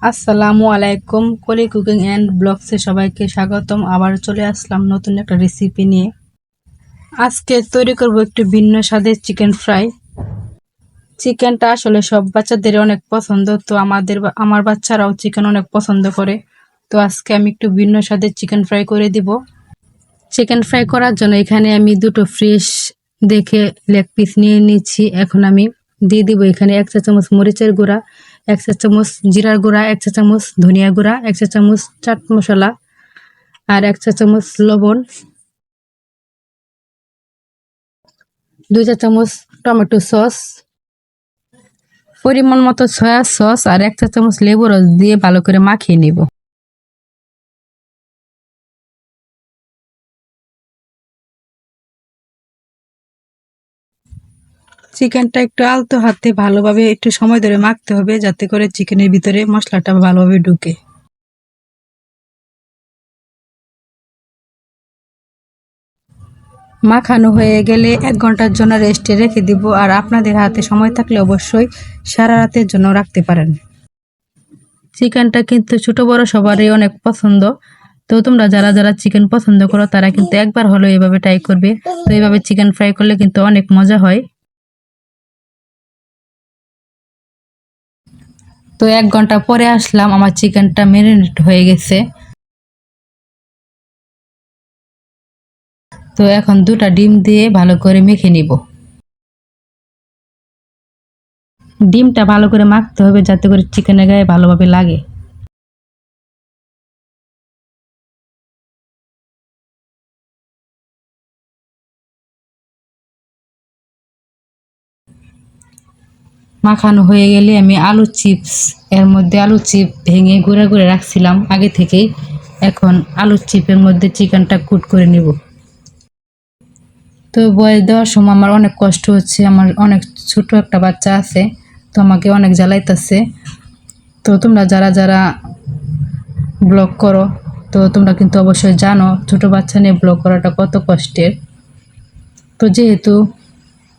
আসসালামু আলাইকুম। কলি কুকিং অ্যান্ড ব্লগসে সবাইকে স্বাগতম। আবার চলে আসলাম নতুন একটা রেসিপি নিয়ে। আজকে তৈরি করব একটু ভিন্ন স্বাদের চিকেন ফ্রাই চিকেনটা আসলে সব বাচ্চাদের অনেক পছন্দ, তো আমাদের আমার বাচ্চারাও চিকেন অনেক পছন্দ করে। তো আজকে আমি একটু ভিন্ন স্বাদের চিকেন ফ্রাই করে দিব। চিকেন ফ্রাই করার জন্য এখানে আমি দুটো ফ্রেশ দেখে লেগ পিস নিয়ে নিচ্ছি। এখন আমি দিয়ে দিব এখানে এক চা চামচ মরিচের গুঁড়া। এক চা চামচ জিরার গুঁড়া এক চা চামচ ধনিয়া গুঁড়া এক চা চামচ চাট মশলা আর এক চা চামচ লবণ। দুই চা চামচ টমেটো সস। পরিমাণ মতো সয়া সস আর এক চা চামচ লেবু রস দিয়ে ভালো করে মাখিয়ে নিব। চিকেনটা একটু আলতো হাতে ভালোভাবে একটু সময় ধরে মাখতে হবে, যাতে করে চিকেনের ভিতরে মশলাটা ভালোভাবে ঢুকে। মাখানো হয়ে গেলে এক ঘণ্টার জন্য রেস্টে রেখে দিব, আর আপনাদের হাতে সময় থাকলে অবশ্যই সারা রাতের জন্য রাখতে পারেন। চিকেনটা কিন্তু ছোট বড় সবারই অনেক পছন্দ। তো তোমরা যারা যারা চিকেন পছন্দ করো, তারা কিন্তু একবার হলেও এভাবে ট্রাই করবে। তো এইভাবে চিকেন ফ্রাই করলে কিন্তু অনেক মজা হয়। তো এক ঘণ্টা পরে আসলাম, আমার চিকেনটা ম্যারিনেট হয়ে গেছে। তো এখন দুটা ডিম দিয়ে ভালো করে মেখে নিব। ডিমটা ভালো করে মাখতে হবে যাতে করে চিকেনের গায়ে ভালোভাবে লাগে। মাখানো হয়ে গেলে আমি আলু চিপস, এর মধ্যে আলু চিপ ভেঙে গুঁড়া করে রাখছিলাম আগে থেকেই। এখন আলু চিপের মধ্যে চিকেনটা কুট করে নিব। তো বয়স দেওয়ার সময় আমার অনেক কষ্ট হচ্ছে, আমার অনেক ছোট একটা বাচ্চা আছে, তো আমাকে অনেক জ্বালাইতেছে। তো তোমরা যারা যারা ব্লগ করো, তো তোমরা কিন্তু অবশ্যই জানো, ছোট বাচ্চা নিয়ে ব্লগ করাটা কত কষ্টের। তো যেহেতু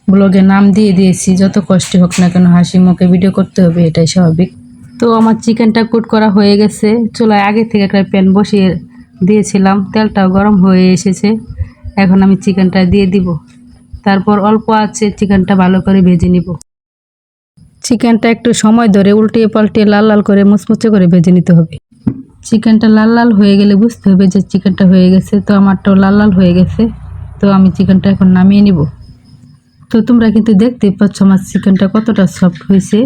ব্লগে নাম দিয়ে দিয়েছি, যত কষ্ট হোক না কেন হাসি মুখে ভিডিও করতে হবে, এটাই স্বাভাবিক। তো আমার চিকেনটা কুট করা হয়ে গেছে, চুলায় আগে থেকে একটা প্যান বসিয়ে দিয়েছিলাম, তেলটাও গরম হয়ে এসেছে। এখন আমি চিকেনটা দিয়ে দিব। তারপর অল্প আছে, চিকেনটা ভালো করে ভেজে নিব। চিকেনটা একটু সময় ধরে উল্টিয়ে পাল্টিয়ে লাল লাল করে মুচমুচে করে ভেজে নিতে হবে। চিকেনটা লাল লাল হয়ে গেলে বুঝতে হবে যে চিকেনটা হয়ে গেছে, তো আমারটাও লাল লাল হয়ে গেছে, তো আমি চিকেনটা এখন নামিয়ে নিব। তো তোমরা কিন্তু দেখতেই পাচ্ছ আমার চিকেনটা কতটা সফট হয়েছে।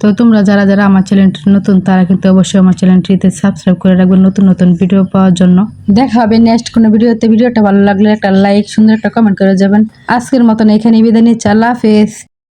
তো তোমরা যারা যারা আমার চ্যানেলটি নতুন, তারা কিন্তু অবশ্যই আমার চ্যানেলটিতে সাবস্ক্রাইব করে রাখবেন নতুন নতুন ভিডিও পাওয়ার জন্য। দেখা হবে নেক্সট কোনো ভিডিওতে ভিডিওটা ভালো লাগলে একটা লাইক সুন্দর একটা কমেন্ট করে যাবেন। আজকের মতন এখানে বিদায় নিচ্ছি। আল্লাহ হাফেজ।